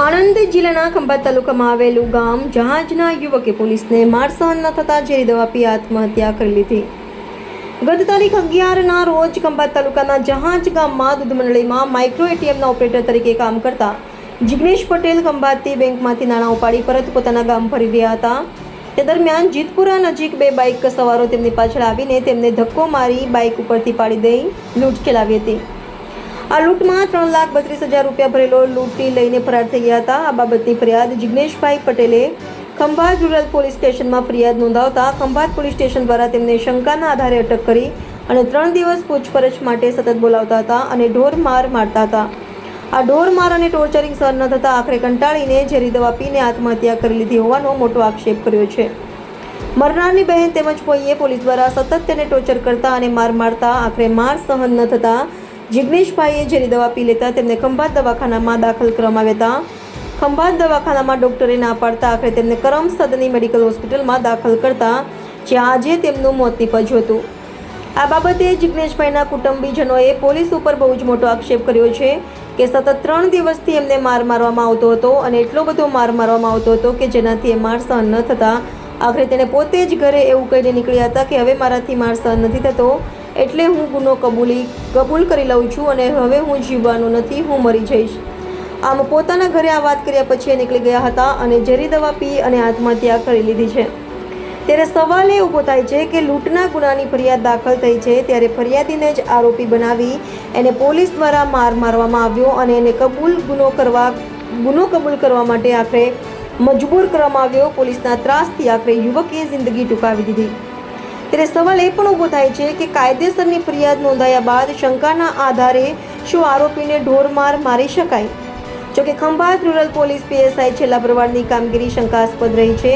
આણંદ જિલ્લાના ખંભાત તાલુકામાં આવેલું ગામ જહાજના યુવકે પોલીસને માર સહન ન થતાં ઝેરી દવા પી આત્મહત્યા કરી લીધી. ગત તારીખ અગિયારના રોજ ખંભાત તાલુકાના જહાજ ગામમાં દૂધ મંડળીમાં માઇક્રો એટીએમના ઓપરેટર તરીકે કામ કરતા જિગ્નેશ પટેલ ખંભાતથી બેંકમાંથી નાણાં ઉપાડી પરત પોતાના ગામ ફરી રહ્યા હતા. તે દરમિયાન જીતપુરા નજીક બે બાઇક સવારો તેમની પાછળ આવીને તેમને ધક્કો મારી બાઇક ઉપરથી પાડી દઈ લૂંટ ચલાવી હતી. આ લૂંટમાં ત્રણ લાખ બત્રીસ હજાર રૂપિયા ભરેલો લૂંટી લઈને ફરાર થઈ ગયા હતા. આ બાબતની ફરિયાદ જિગ્નેશભાઈ પટેલે ખંભાત રૂરલ પોલીસ સ્ટેશનમાં ફરિયાદ નોંધાવતા ખંભાત પોલીસ સ્ટેશન દ્વારા તેમને શંકાના આધારે અટક કરી અને ત્રણ દિવસ પૂછપરછ માટે સતત બોલાવતા હતા અને ઢોર માર મારતા હતા. આ ઢોર માર અને ટોર્ચરિંગ સહન ન થતાં આખરે કંટાળીને ઝેરી દવા પીને આત્મહત્યા કરી લીધી હોવાનો મોટો આક્ષેપ કર્યો છે. મરનારની બહેન તેમજ કોઈએ પોલીસ દ્વારા સતત તેને ટોર્ચર કરતા અને માર મારતા આખરે માર સહન ન થતાં જિગ્નેશભાઈએ ઝેરી દવા પી લેતા તેમને ખંભાત દવાખાનામાં દાખલ કરવામાં આવ્યા હતા. ખંભાત દવાખાનામાં ડૉક્ટરે ના પાડતા આખરે તેમને કરમ સદની મેડિકલ હોસ્પિટલમાં દાખલ કરતા જ્યાં આજે તેમનું મોત નીપજ્યું હતું. આ બાબતે જિગ્નેશભાઈના કુટુંબીજનોએ પોલીસ ઉપર બહુ જ મોટો આક્ષેપ કર્યો છે કે સતત ત્રણ દિવસથી એમને માર મારવામાં આવતો હતો અને એટલો બધો માર મારવામાં આવતો હતો કે જેનાથી એ માર સહન ન થતા. આખરે તેણે પોતે જ ઘરે એવું કહીને નીકળ્યા હતા કે હવે મારાથી માર સહન નથી થતો. એટલે હું ગુનો કબૂલી, કબૂલ કરી લઉં છું અને હવે હું જીવવાનું નથી, હું મરી જઈશ. આમ પોતાના ઘરે આ વાત કર્યા પછી નીકળી ગયા હતા અને ઝેરી દવા પી અને આત્મહત્યા કરી લીધી છે. ત્યારે સવાલ એ ઊભો થાય છે કે લૂંટના ગુનાની ફરિયાદ દાખલ થઈ છે ત્યારે ફરિયાદીને જ આરોપી બનાવી એને પોલીસ દ્વારા માર મારવામાં આવ્યો અને એને કબૂલ ગુનો કરવા, ગુનો કબૂલ કરવા માટે આખરે મજબૂર કરવામાં આવ્યો. પોલીસના ત્રાસથી આખરે યુવકે જિંદગી ટૂંકાવી દીધી. ત્યારે સવાલ એ પણ ઊભો થાય છે કે કાયદેસરની ફરિયાદ નોંધાયા બાદ શંકાના આધારે શું આરોપીને ઢોરમાર મારી શકાય? જોકે ખંભાત રૂરલ પોલીસ પીએસઆઈ છેલ્લા પ્રવારની કામગીરી શંકાસ્પદ રહી છે.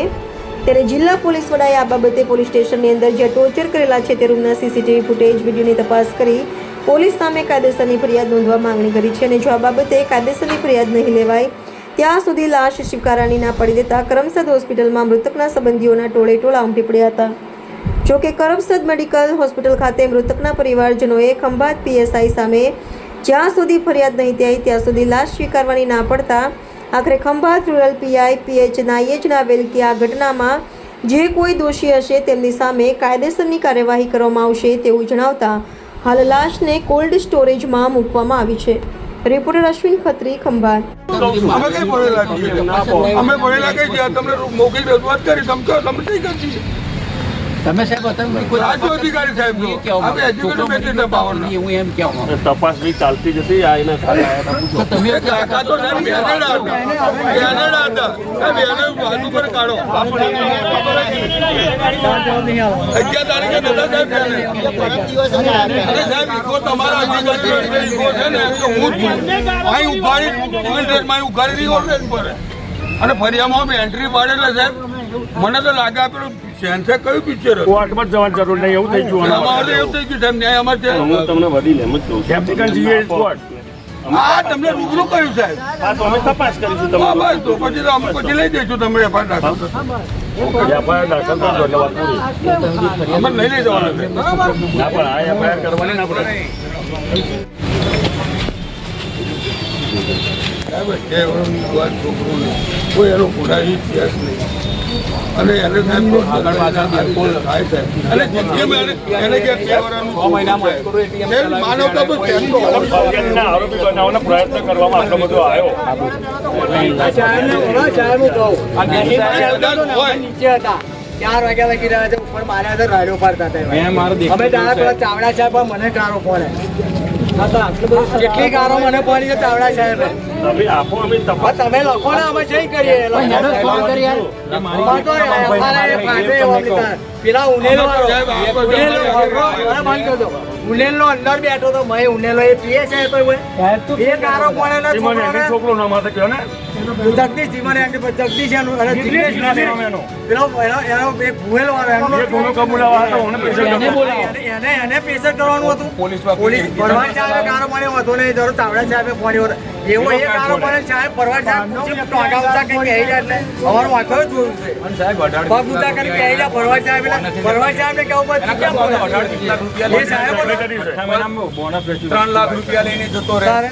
ત્યારે જિલ્લા પોલીસ વડાએ આ બાબતે પોલીસ સ્ટેશનની અંદર જે ટોર્ચર કરેલા છે તે રૂમના સીસીટીવી ફૂટેજ, વિડીયોની તપાસ કરી પોલીસ સામે કાયદેસરની ફરિયાદ નોંધવા માંગણી કરી છે અને જો આ બાબતે કાયદેસરની ફરિયાદ નહીં લેવાય, ત્યાં સુધી લાશ સ્વીકારવાની ના પડી દેતા કરમસદ હોસ્પિટલમાં મૃતકના સંબંધીઓના ટોળે ટોળા ઉમટી પડ્યા હતા. જોકે કરમસદ મેડિકલ હોસ્પિટલ ખાતે મૃતકના પરિવારજનોએ ખંભાત પીએસઆઈ સામે જ્યાં સુધી ફરિયાદ નહીં થાય ત્યાં સુધી લાશ સ્વીકારવાની ના પડતા આખરે Khambhat rural PI P H નાઈએ જણાવેલ કે આ ઘટનામાં જે કોઈ દોષી હશે તેમની સામે કાયદેસરની કાર્યવાહી કરવામાં આવશે તેવું જણાવતા હાલ લાશને કોલ્ડ સ્ટોરેજમાં મૂકવામાં આવી છે. રિપોર્ટર અશ્વિન ખત્રી, ખંભાત. અમે પડેલા અમે પડેલા કઈ તમને મોકલી રજૂઆત કરી તમે કઈ કરી તમે સાહેબ તમે કોઈ રાજ્ય અધિકારી સાહેબ હું એમ માંગુ તપાસ બી ચાલતી જ હતી આ એના તમે અને ફરિયામાં એન્ટ્રી પાડેલા સાહેબ. મને તો લાગે આપણું સેન્સે કયું પિક્ચર કોર્ટમાં જવાની જરૂર નહીં એવું થઈ ગયું અમારે. તો એવું થઈ ગયું સાહેબ ન્યાય અમારે છે. હું તમને વડીલ એમ જ કહું છું. જીએ કોર્ટ હા તમને રૂબરૂ કહ્યું સાહેબ હા તો અમે તપાસ કરીશું તમે બસ તો પછી તો અમે પછી લઈ જઈશું તમે એફઆઈઆર દાખલ. એફઆઈઆર દાખલ કરજો એટલે વાત પૂરી. અમે નહીં લઈ જવાના છે. બરાબર? ના પણ આ એફઆઈઆર કરવાની ના પડે. સાહેબ કે વર્ષની યુવાન કોઈ એનો ગુનાહિત ઇતિહાસ નહીં. અને એને સાહેબ તો આગળ પાછળ બિલકુલ થાય છે. અને જેમ એને એને કે માનવતા તો. આરોપી બનાવવાનો પ્રયત્ન કરવામાં આટલો બધો આવ્યો. ચાર વાગ્યા લગી રહ્યા છે ઉપર માર્યા હતા રાડો પાડતા હતા અમે ત્યાં પેલા ચાવડા સાહેબ મને ગારો પડે. કેટલી કારો મને પડી છે ચાવડા સાહેબ? તમે આપો અમે તપાસ તમે લખો ને અમે કરીએ. પેલા ઉનેલો ઉનેલો અંદર બેઠો તો મેં ઉનેલો એ પીએ છે તો એ છોકરો ના. માટે કયો ને? જગદીશ જીવન એમ જગદીશ એનું અને જિગ્નેશ એનો. એનો એનો એક ભૂવેલ વાળો એ ગુનો કબૂલાવા હતો એને ગમો. એને એને પ્રેશર કરવાનું હતું. પોલીસ ભરવાડ સાહેબે કારો મળ્યો હતો નહીં જરૂર તાવડા સાહેબે ફોન એવો એક આરોપ અને સાહેબ પરવાર સાહેબ પૂછી ટોગા ઉતા કરીને બેહી જાય એટલે? અમારું વાંખો જોયું છે. પગ ઉતા કરી બેહી જાય પરવાર સાહેબ એટલે ભરવાડ સાહેબને કેવું પડે તું કેમ બોલે? એ સાહેબ અમે કર્યું છે. ત્રણ લાખ રૂપિયા લઈને જતો રહે.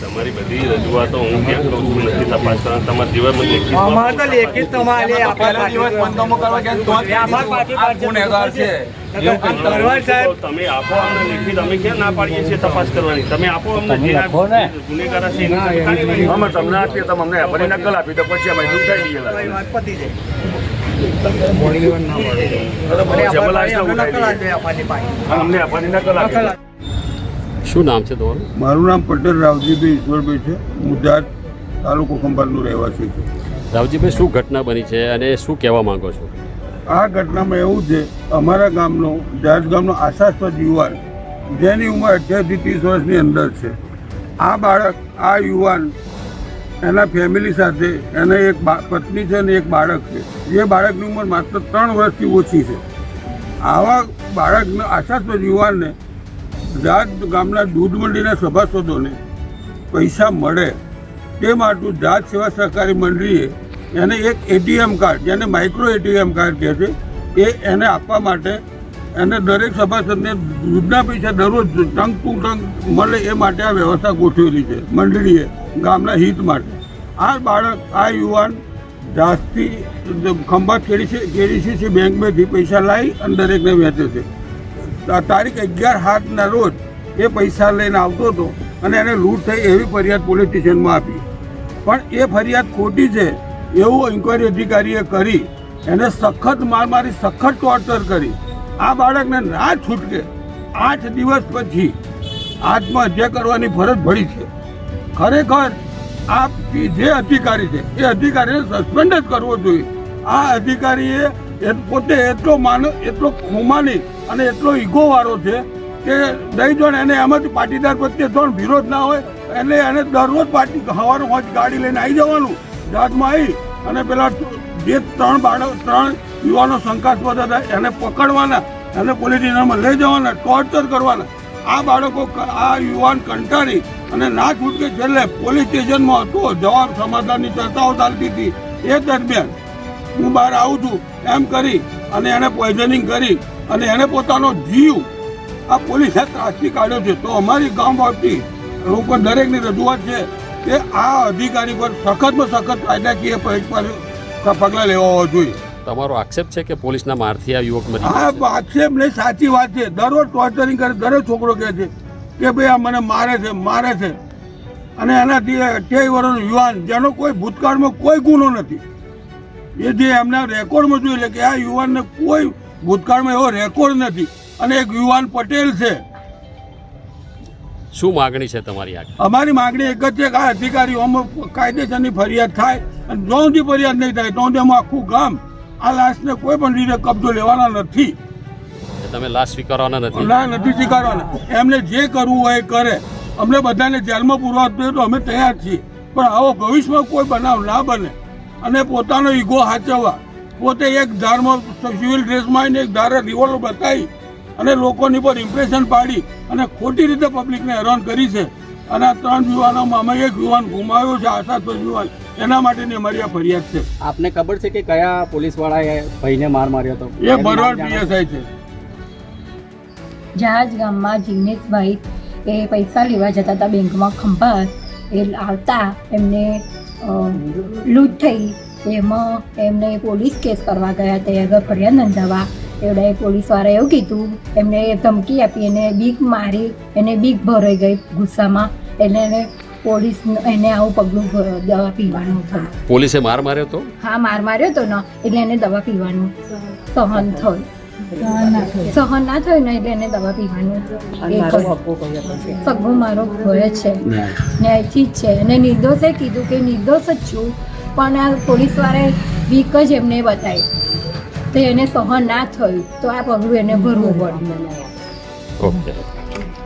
તમારી બધી રજૂઆતો હું ક્યાં કરું છું નથી તપાસ કરવા તમારા જેવા મને લેખિત અમારે તો લેખિત તમારે પહેલા દિવસ પંચનામું કરવા ગયા તો અમાર પાછી ગુનેગાર છે. તમે ભરવાડ સાહેબ. તમે આપો અમને લેખિત અમે ક્યાં ના પાડીએ છીએ તપાસ કરવાની? તમે આપો અમને જે ગુનેગાર હશે એની સામે કાર્યવાહી અમે તમને આપીએ તમે અમને એફઆઈઆર નકલ આપી તો પછી અમે જાય. જબલ આવીને અમને ઉઠાઈ નકલ આપી. શું નામ છે તમારું? મારું નામ પટેલ રાવજીભાઈ ઈશ્વરભાઈ છે. મુજાદ તાલુકો ખંભાતનું રહેવાસી છે. રાવજીભાઈ શું ઘટના બની છે અને શું કહેવા માંગો છો? આ ઘટનામાં એવું છે અમારા ગામનો જાજ ગામનો આશાસ્પદ યુવાન જેની ઉંમર અઠ્યારથી ત્રીસ વર્ષની અંદર છે. આ બાળક આ યુવાન એના ફેમિલી સાથે એને એક પત્ની છે અને એક બાળક છે. જે બાળકની ઉંમર માત્ર ત્રણ વર્ષથી ઓછી છે. આવા બાળકને આશાસ્પદ યુવાનને જાત ગામના દૂધ મંડીના સભાસદોને પૈસા મળે તે માટે જાત સેવા સહકારી મંડળીએ એને એક એટીએમ કાર્ડ, જેને માઇક્રો એટીએમ કાર્ડ કહે છે, એ એને આપવા માટે એને દરેક સભાસદને દૂધના પૈસા દરરોજ ટંક ટુ ટંક મળે એ માટે આ વ્યવસ્થા ગોઠવેલી છે મંડળીએ ગામના હિત માટે. આ બાળક, આ યુવાન જાસ્તી ખંભાત કેડી છે કેડી છે બેંકમાંથી પૈસા લાવી અને દરેકને વેચે છે. તારીખ અગિયાર સાતના રોજ એ પૈસા લઈને આવતો હતો અને એને લૂંટ થઈ એવી ફરિયાદ પોલીસ સ્ટેશનમાં આપી. પણ એ ફરિયાદ ખોટી છે એવું ઇન્કવાયરી અધિકારીએ કરી. એને સખત માર મારી સખત ટોર્ચર કરી. આ બાળકને ના છૂટકે આઠ દિવસ પછી આત્મહત્યા કરવાની ફરજ પડી છે. ખરેખર આ જે અધિકારી છે એ અધિકારીને સસ્પેન્ડ જ કરવો જોઈએ. આ અધિકારીએ એ પોતે એટલો માન, એટલો હુમાની અને એટલો ઈગો વાળો છે કે દહીં જોણ એને એમ જ પાટીદાર પ્રત્યે જોણ વિરોધ ના હોય એને એને દરરોજ પાટી હવાનું હોય ગાડી લઈને આવી જવાનું જહાજમાં આવી અને પેલા જે ત્રણ બાળક ત્રણ યુવાનો શંકાસ્પદ હતા, એને પકડવાના, એને પોલીસ સ્ટેશનમાં લઈ જવાના, ટોર્ચર કરવાના, આ બાળકો આ યુવાન કંટાળી અને ના છૂટકે છેલ્લે પોલીસ સ્ટેશનમાં હતો, જવાબ સમાધાનની ચર્ચાઓ ચાલતી હતી, એ દરમિયાન હું બહાર આવું છું એમ કરી અને એને પોઈઝનિંગ કરી અને એને પોતાનો જીવ આ પોલીસે ત્રાસથી કાઢ્યો છે. તો અમારી ગામ વતી લોકો દરેકની રજૂઆત છે કે આ અધિકારી પર સખતમાં સખત કાયદાકીય પગલાં લેવા હોવા જોઈએ. તમારો આક્ષેપ છે કે પોલીસના મારથી આ યુવક મરી હા આક્ષેપ નહીં સાચી વાત છે. દરરોજ ટોર્ચરિંગ કરે દરેક છોકરો કહે છે કે ભાઈ આ મને મારે છે મારે છે. અને એનાથી અઠ્યાવીસ વર્ષનો યુવાન જેનો કોઈ ભૂતકાળમાં કોઈ ગુનો નથી. એ જે એમના રેકોર્ડમાં જોઈ લે કે આ યુવાનને કોઈ ભૂતકાળમાં એવો રેકોર્ડ નથી. અને એક યુવાન પટેલ છે. શું માગણી છે તમારી અમારી માગણી એક જ છે કે આ અધિકારીઓમાં કાયદેસરની ફરિયાદ થાય અને જો સુધી ફરિયાદ નહીં થાય તો સુધી અમે આખું ગામ આ લાશને કોઈ પણ રીતે કબજો લેવાના નથી. તમે લાશ સ્વીકારવાના નથી? ના નથી સ્વીકારવાના. એમને જે કરવું હોય એ કરે. અમને બધાને જેલમાં પૂરવા તો અમે તૈયાર છીએ. પણ આવો ભવિષ્યમાં કોઈ બનાવ ના બને. અને પોતાનો ઈગો હાચવવા. પોતે એક ધારમાં સિવિલ ડ્રેસમાં આવીને એક ધારે રિવોલ્વ બતાવી અને લોકોની પર ઇમ્પ્રેશન પાડી અને ખોટી રીતે પબ્લિકને હેરાન કરી છે. અને આ ત્રણ યુવાનોમાં અમે એક યુવાન ગુમાવ્યો છે આશાસ્પદ યુવાન એના માટેની અમારી આ ફરિયાદ છે. આપને ખબર છે કે કયા પોલીસ વાળાએ ભાઈને માર માર્યો હતો? એ ભરવાડ પીએસઆઈ છે. જહાજ ગામમાં જિગ્નેશભાઈ એ પૈસા લેવા જતા હતા બેંકમાં ખંભાત. એ આવતા એમને લૂંટ થઈ. એમાં એમને પોલીસ કેસ કરવા ગયા તે આગળ ફરિયાદ નોંધાવા એવડાએ પોલીસવાળાએ એવું કીધું એમને ધમકી આપી એને બીક મારી એને બીક ભરાઈ ગઈ ગુસ્સામાં. એટલે એને પોલીસ એને આવું પગલું દવા પીવાનું થયું પોલીસે માર માર્યો તો? હા માર માર્યો હતો ને એટલે એને દવા પીવાનું સહન થયું. સહન ના થયું ને એટલે એને દવા પીવાનું એ સગો મારો ભય છે. ન્યાયથી જ છે. અને નિર્દોષે કીધું કે નિર્દોષ જ છું પણ આ પોલીસવાળાએ વીક જ એમને બતાવી. તો એને સહન ના થયું. તો આ પગલું એને ભરવું પડ્યું. ઓકે.